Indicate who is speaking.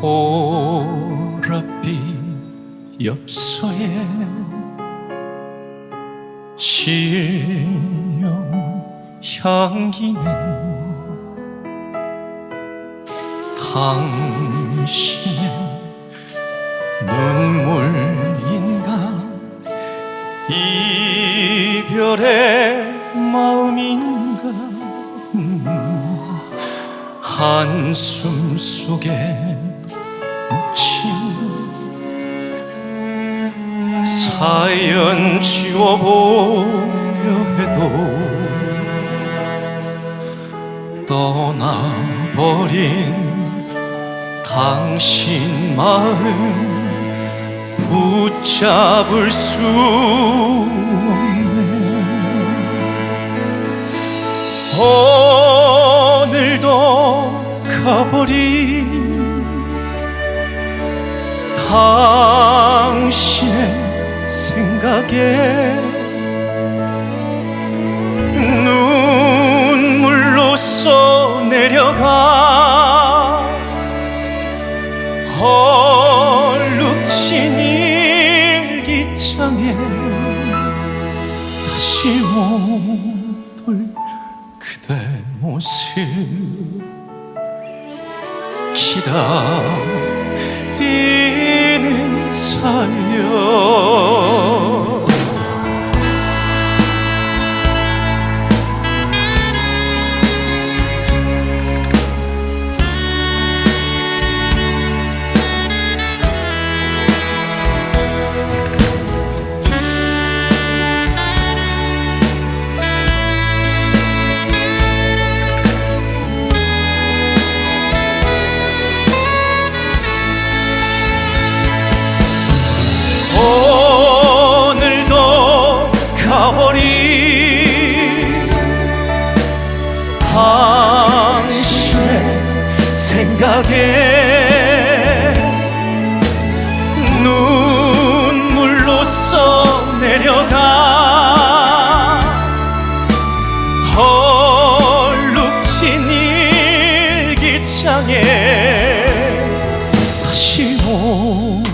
Speaker 1: 별이 엽서에 실령 향기는 당신의 눈물인가? 이별의 마음인가? 음, 한숨 속에 묻힌 사연 지워보려 해도 떠나버린 당신 마음 붙잡을 수 없네. 오늘도 가버린 당신의 생각에 눈물로 써 내려가 헐룩진 일기장에 다시 못올 그대 모습 기다 당신의 생각에 눈물로 써내려가 얼룩진 일기장에 다시 오